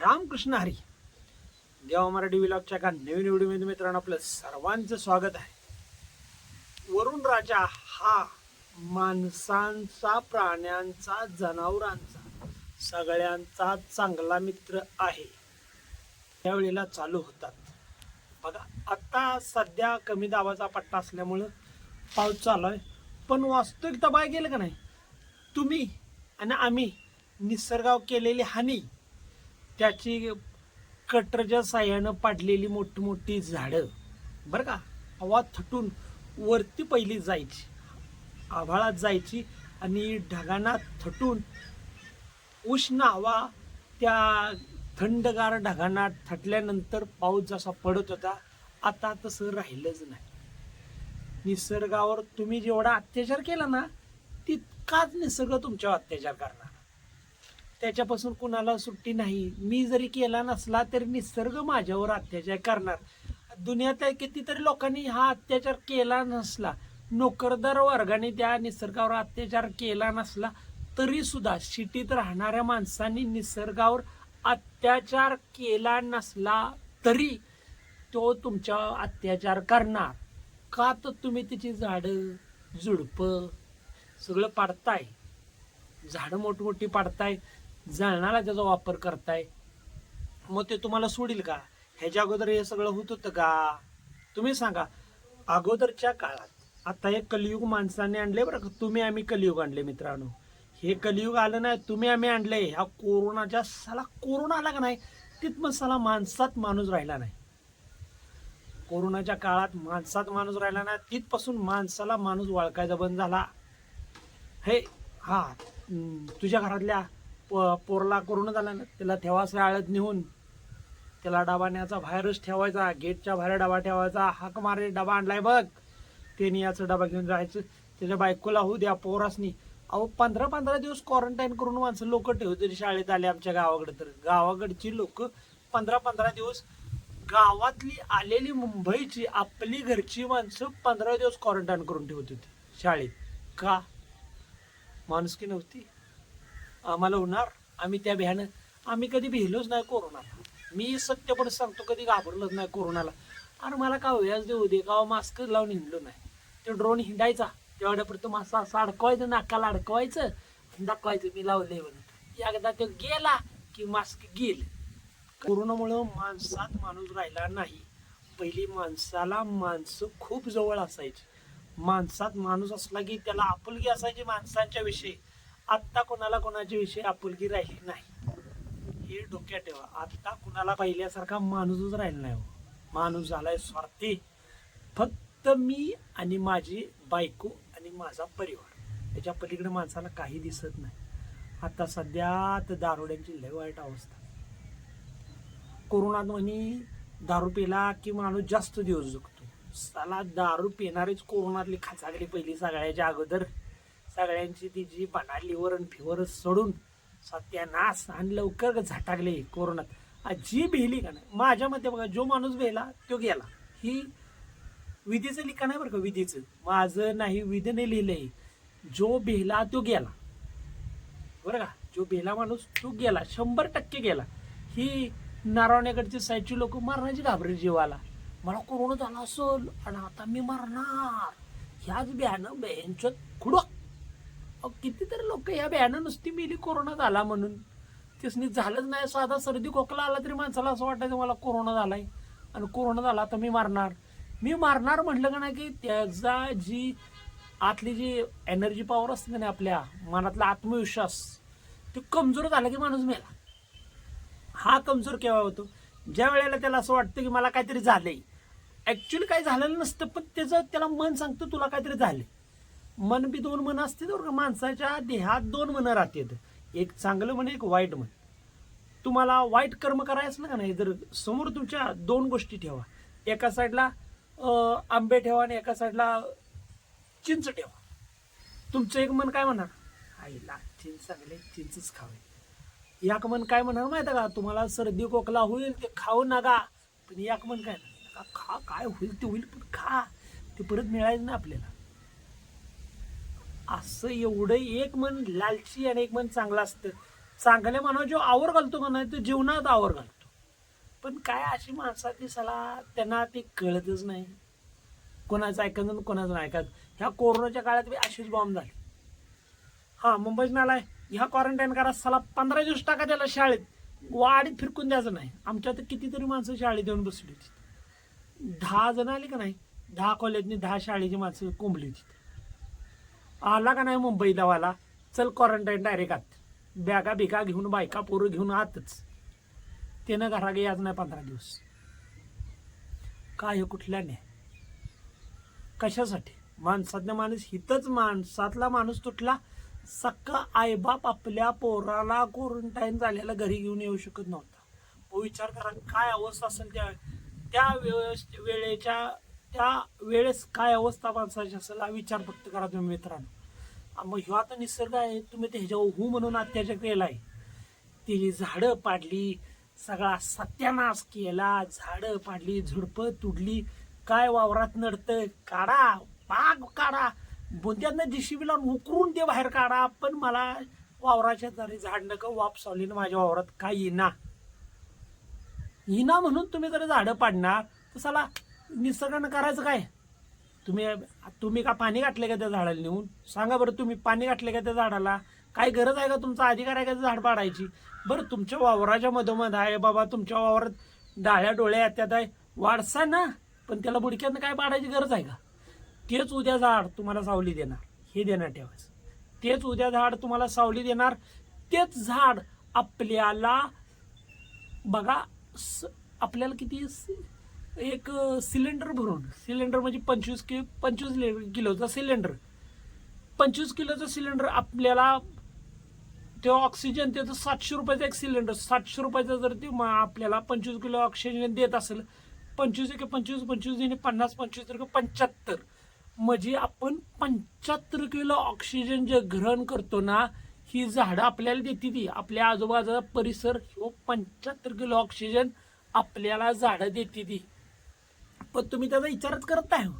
रामकृष्ण हरी. देवा मराठी विलॉगच्या एका नवीन व्हिडिओमध्ये मित्रांनो आपलं सर्वांचं स्वागत आहे. वरुण राजा हा माणसांचा प्राण्यांचा जनावरांचा सगळ्यांचा चांगला मित्र आहे. त्यावेळेला चालू होतात. बघा आता सध्या कमी दाबाचा पट्टा असल्यामुळं पाऊस चालू आहे. पण वास्तविकता बाय गेलं का नाही? तुम्ही आणि आम्ही निसर्गाव केलेली हानी त्याची कटरच्या साह्यानं पाडलेली मोठी मोठी झाडं बरं का? हवा थटून वरती पहिली जायची. आभाळात जायची आणि ढगांना थटून उष्ण हवा त्या थंडगार ढगांना थटल्यानंतर पाऊस जसा पडत होता आता तसं राहिलंच नाही. निसर्गावर तुम्ही जेवढा अत्याचार केला ना तितकाच निसर्ग तुमच्यावर अत्याचार करणार. त्याच्यापासून कुणाला सुट्टी नाही. मी जरी केला नसला तरी निसर्ग माझ्यावर अत्याचार करणार. दुनियात कितीतरी लोकांनी हा अत्याचार केला नसला नोकरदार वर्गाने त्या निसर्गावर अत्याचार केला नसला तरी सुद्धा सिटीत राहणाऱ्या माणसांनी निसर्गावर अत्याचार केला नसला तरी तो तुमच्या अत्याचार करणार. का तर तुम्ही त्याची झाडं झुडपं सगळं पाडताय. झाडं मोठमोठी पाडताय. जळणाला त्याचा वापर करताय. मग ते तुम्हाला सोडील का? ह्याच्या अगोदर हे सगळं होत होतं का? तुम्ही सांगा. अगोदरच्या काळात आता हे कलियुग माणसाने आणले बरं का? तुम्ही आम्ही कलियुग आणले मित्रांनो. हे कलियुग आलं नाही तुम्ही आम्ही आणले. ह्या कोरोनाच्या साला कोरोना आला का नाही? तिथं साला माणसात माणूस राहिला नाही. कोरोनाच्या काळात माणसात माणूस राहिला नाही तिथपासून माणसाला माणूस वळखायचा बंद झाला. हे हा तुझ्या घरातल्या प- पोरला करूनच आला ना त्याला ठेवासा आळत नेऊन. त्याला डबा न्यायचा बाहेरच ठेवायचा गेटच्या बाहेर डबा ठेवायचा. हाक मारे डबा आणलाय बघ. त्याने याचा डबा घेऊन जायचं. त्याच्या बायकोला होऊ द्या पोरासनी. अहो पंधरा पंधरा दिवस क्वारंटाईन करून माणसं लोक ठेवते शाळेत आले आमच्या गावाकडे तर. गावाकडची लोक पंधरा पंधरा दिवस गावातली आलेली मुंबईची आपली घरची माणसं पंधरा दिवस क्वारंटाईन करून ठेवत होती शाळेत. का? माणुसकी नव्हती. आम्हाला होणार. आम्ही त्या भ्यानं आम्ही कधी भिलोच नाही कोरोनाला मी सत्यपणे सांगतो कधी घाबरलोच नाही कोरोनाला. आणि मला का व्याज देऊ दे का हो मास्क लावून हिंडलो नाही. ते ड्रोन हिंडायचा. तेवढ्यापर्यंत मासा असं अडकवायचं नाकाला अडकवायचं दाखवायचं मी लावले म्हणून. एकदा तो गेला की मास्क गेल. कोरोनामुळं माणसात माणूस राहिला नाही. पहिली माणसाला माणसं खूप जवळ असायची. माणसात माणूस असला की त्याला आपुलकी असायची माणसांच्या विषयी. आत्ता कोणाला कोणाच्या विषयी आपुलकी राहिली नाही. हे डोक्यात ठेवा. आत्ता कुणाला पहिल्यासारखा माणूसच राहिला नाही हो. माणूस झालाय स्वार्थी. फक्त मी आणि माझी बायको आणि माझा परिवार. त्याच्या पलीकडे माणसाला काही दिसत नाही. आता सध्या तर दारुड्यांची लय वाईट अवस्था. कोरोनात म्हणी दारू पिला की माणूस जास्त दिवस जगतो साला दारू पिणारेच कोरोनातली खाचागली पहिली सगळ्याच्या अगोदर. सगळ्यांची ती जी बनाली वरण फिवर सोडून सत्यानाश आणि लवकर झटाकले कोरोनात. आ, जी भेली का नाही? माझ्या मते बघा जो माणूस भेला तो गेला. ही विधीचं लिखाण आहे बरं का विधीचं. माझं नाही विधीने लिहिलंय. जो भेला तो गेला. बरं का? जो भेला माणूस तो गेला. शंभर टक्के गेला. ही नारावण्याकडची साईडची लोक मारण्याची घाबरे जीवाला. मला कोरोना झाला असेल आणि आता मी मरणार. ह्याच बिहानं बेंचत खुडक. कितीतरी लोक या बियाणं नुसती मिली कोरोना झाला म्हणून. तिसनी झालंच नाही. साधा सर्दी खोकला आला तरी माणसाला असं वाटायचं मला कोरोना झालाय आणि कोरोना झाला तर मी मारणार. मी मारणार म्हटलं का नाही की त्याचा जी आतली जी एनर्जी पॉवर असते ना आपल्या मनातला आत्मविश्वास तो कमजोर झाला की माणूस मेला. हा कमजोर केव्हा होतो? ज्या वेळेला त्याला असं वाटतं की मला काहीतरी झालंय. ॲक्च्युली काही झालेलं नसतं पण त्याचं त्याला मन सांगतं तुला काहीतरी झालंय. मन बी दोन मन असते बरं का? माणसाच्या देहात दोन मन राहतात. एक चांगलं म्हणे एक वाईट म्हण. तुम्हाला वाईट कर्म करायचं ना का नाही जर समोर तुमच्या दोन गोष्टी ठेवा. एका साईडला आंबे ठेवा आणि एका साईडला चिंच ठेवा. तुमचं एक मन काय म्हणणार? आईला चिंच चांगले चिंचच खावे. याक मन काय म्हणणार माहिती का? तुम्हाला सर्दी खोकला होईल ते खाऊ नका. पण याक मन काय नका खा काय होईल ते होईल पण खा. ते परत मिळायचं ना आपल्याला. असं एवढं एक मन लालची आणि एक मन चांगलं असतं. चांगल्या मानव जो आवर घालतो का नाही तो जीवनात आवर घालतो. पण काय अशी माणसं सला त्यांना ते कळतच नाही. कोणाचं ऐकत आणि कोणाचं नाही ऐकत. ह्या कोरोनाच्या काळात बी अशीच बॉम्ब झाली. हा मुंबईत आलाय ह्या क्वारंटाईन करा सला पंधरा दिवस टाका त्याला शाळेत. वाडीत फिरकून द्यायचं नाही. आमच्या तर कितीतरी माणसं शाळेत येऊन बसली होती. दहा जण आली का नाही दहा कॉलेजनी दहा शाळेची माणसं कोंबली होती. आला का नाही मुंबईला वाला चल क्वारंटाईन डायरेक्ट आत. बॅगा बिगा घेऊन बायका पोरं घेऊन आतच. त्यानं घरा याच नाही पंधरा दिवस. काय हो हे कुठल्या नाही कशासाठी? माणसातला माणूस हितच माणसातला माणूस तुटला. सक्का आईबाप आपल्या पोराला क्वारंटाईन झालेला घरी घेऊन येऊ शकत नव्हता. विचार करा काय अवस्था असेल त्या त्या वेळेस वेळेच्या त्या वेळेस काय अवस्था माणसाची असेल हा विचार फक्त करा तुम्ही मित्रांनो. मग ह्यो आता निसर्ग आहे तुम्ही त्याच्यावर हू म्हणून अत्याचार केला आहे ती झाडं पाडली सगळा सत्यानाश केला झाडं पाडली झुडपं तुडली. काय वावरात नडतं काढा पाग काढा. बोंद्यांना जिशीबी लावून उकरून ते बाहेर काढा पण मला वावराच्या दारी झाड नका वापसावली सावलीनं माझ्या वावरात काय येना येना म्हणून तुम्ही जर झाडं पाडणार तर चला निसर्गानं करायचं काय? तुम्ही तुम्ही का पाणी घातले का त्या झाडाला नेऊन? सांगा बरं तुम्ही पाणी घातले का त्या झाडाला? काय गरज आहे का तुमचा अधिकार आहे का ते झाड पाडायची? बरं तुमच्या वावराच्या मधोमध आहे बाबा तुमच्या वावरात डाळ्या डोळ्या त्यात आहे. वाढसा ना पण त्याला बुडक्यानं काय पाडायची गरज आहे का? तेच उद्या झाड तुम्हाला सावली देणार. हे देणार ठेवायचं. तेच उद्या झाड तुम्हाला सावली देणार. तेच झाड आपल्याला बघा स- आपल्याला किती एक सिलेंडर भरून सिलेंडर म्हणजे पंचवीस कि पंचवीस लि- किलोचा सिलेंडर. पंचवीस किलोचा सिलेंडर आपल्याला ते ऑक्सिजन त्याचं सातशे रुपयाचं एक सिलेंडर. सातशे रुपयाचं जर ते आपल्याला पंचवीस किलो ऑक्सिजन देत असेल पंचवीस एक पंचवीस पंचवीस आणि पन्नास पंचवीस एक पंच्याहत्तर. म्हणजे आपण पंच्याहत्तर किलो ऑक्सिजन जे ग्रहण करतो ना ही झाडं आपल्याला देते ती. आपल्या आजूबाजूचा परिसर व पंच्याहत्तर किलो ऑक्सिजन आपल्याला झाडं देते ती. पण तुम्ही त्याचा विचारच करत नाही हो.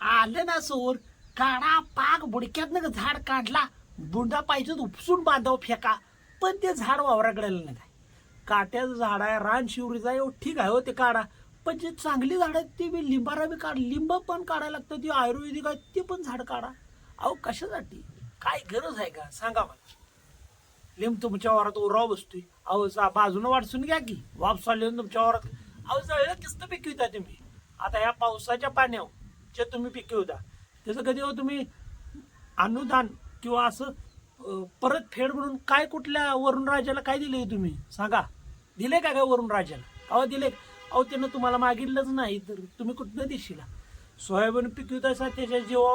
आलं ना सोर काढा पाक बुडक्यातनं झाड काढला बुंडा पाहिजे उपसून बांधाव फेका पण ते झाड वावराकडे आलं नाही. काट्याचं झाड आहे रान शिवरीचा आहे हो, ठीक आहे हो ते काढा. पण जे चांगली झाड आहेत ती बी लिंबारा बी काढ लिंब पण काढायला लागतं ती आयुर्वेदिक आहे ते पण झाड काढा. अहो कशासाठी? काय गरज आहे का? सांगा मला. लिंब तुमच्या वावरात उराव बसतोय. अहो सा- बाजूनं वाटसून घ्या की वापस आले तुमच्या वावरात अहो जळलं किस्त पिकविता तुम्ही. आता ह्या पावसाच्या पाण्यावर जे तुम्ही पिकवता त्याचं कधी हो तुम्ही अनुदान किंवा असं परत फेड म्हणून काय कुठल्या वरुण राजाला काय दिले तुम्ही? सांगा. दिले का काय वरुण राजाला? अहो दिले अहो त्यानं तुम्हाला मागितलंच नाही तर तुम्ही कुठनं दिशीला? सोयाबीन पिकवितायचा त्याच्या जेव्हा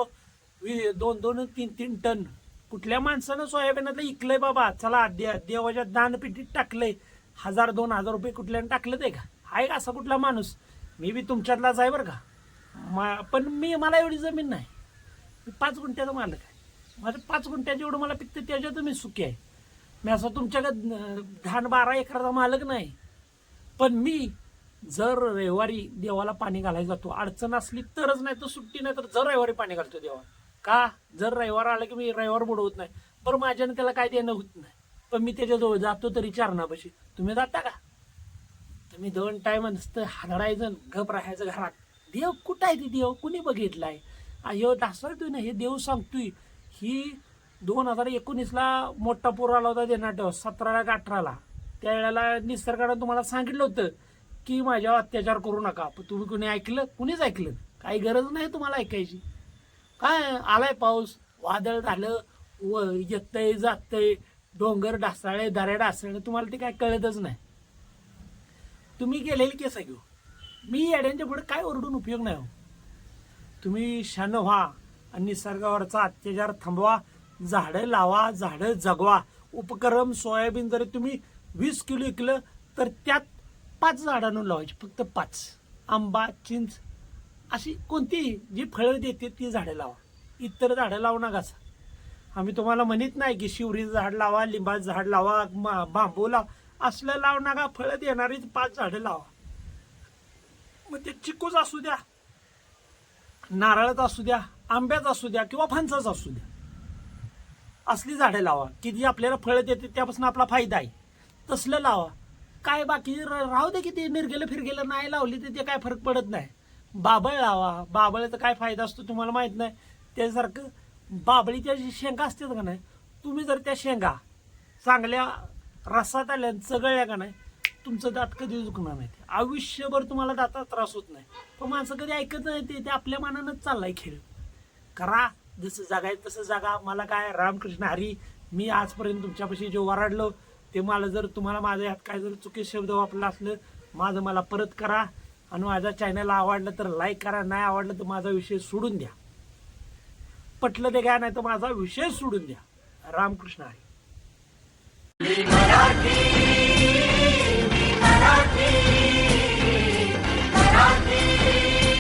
वि- दोन दोन तीन तीन टन. कुठल्या माणसानं सोयाबीनातलं इकलंय बाबा? चला दे देवाच्या दानपेटीत टाकलंय. हजार दोन हजार रुपये कुठल्यानं टाकलं ते का? आहे का असा कुठला माणूस? मी बी तुमच्यातलाच आहे बरं का. मा पण मी मला एवढी जमीन नाही. मी पाच गुंठ्याचा मालक आहे. माझं पाच गुंठ्याचं एवढं मला पिकतं त्याच्यात मी सुखी आहे. मी असं तुमच्याकडे घाण बारा एकराचा मालक नाही. पण मी जर रविवारी देवाला पाणी घालायला जातो अडचण असली तरच नाही तर सुट्टी नाही तर जर रविवारी पाणी घालतो देवा का? जर रविवार आला की मी रविवार बुडवत नाही. बरं माझ्यानं त्याला काय देणं होत नाही. पण मी त्याच्याजवळ जातो तरी चारणापाशी. तुम्ही जाता का? तुम्ही दोन टायम नुसतं हादडायचं गप राहायचं घरात. देव कुठं आहे ती देव? कुणी बघितलाय? अयो तू ना हे देव सांगतोय. ही दोन हजार एकोणीसला मोठा पूर आला होता देणार सतराला का अठराला? त्यावेळेला निसर्गानं तुम्हाला सांगितलं होतं की माझ्यावर अत्याचार करू नका. पण तुम्ही कुणी ऐकलं? कुणीच ऐकलं काही गरज नाही तुम्हाला ऐकायची. काय आलाय पाऊस? वादळ झालं व येतंय जातंय डोंगर ढासाळे दऱ्या ढासळे तुम्हाला ते काय कळतच नाही. तुम्ही गेलेली केस घेऊ हो? मी येड्यांच्या पुढे काय ओरडून उपयोग नाही हो. तुम्ही शान व्हा आणि निसर्गावरचा अत्याचार थांबवा झाडं लावा झाडं जगवा. उपक्रम सोयाबीन जरी तुम्ही वीस किलो विकलं तर त्यात पाच झाडांना लावायची फक्त पाच. आंबा चिंच अशी कोणतीही जी फळं देते ती झाडं लावा. इतर झाडं लावू नका आम्ही तुम्हाला म्हणत नाही की शिवरीचं झाड लावा लिंबाचं झाड लावा मा- बांबू लावा. असलं लाव नका फळं देणारीच पाच झाडं लावा. मग ते चिकूच असू द्या नारळाचा असू द्या आंब्याचा असू द्या किंवा फणसाचा असू द्या. असली झाडं लावा. की जी आपल्याला फळं देते त्यापासून आपला फायदा आहे. तसलं लावा. काय बाकी? राहू दे की ते निर्गेलं फिरगेलं नाही लावली तर ते काय फरक पडत नाही. बाबळ लावा. बाबळाचा काय फायदा असतो तुम्हाला माहीत नाही. त्यासारखं बाबळीच्या जी शेंगा असतात का नाही? तुम्ही जर त्या शेंगा चांगल्या रसात आल्या आणि चगळल्या का नाही? तुमचं दात कधी दुखणार नाही आयुष्यभर तुम्हाला दातात त्रास होत नाही. पण माणसं कधी ऐकत नाही ते ते आपल्या मानानंच चाललाय खेळ. करा जसं जगायचं तसं जागा. मला काय रामकृष्ण हरी मी आजपर्यंत तुमच्यापाशी जे वराडलो ते मला जर तुम्हाला माझ्या ह्यात काय जर चुकीचे शब्द वापरला असलं माझं मला परत करा. आणि माझ्या चॅनल आवडलं तर लाईक करा. नाही आवडलं तर माझा विषय सोडून द्या. पटलं ते काय नाही तर माझा विषय सोडून द्या. रामकृष्ण हरी. मराठी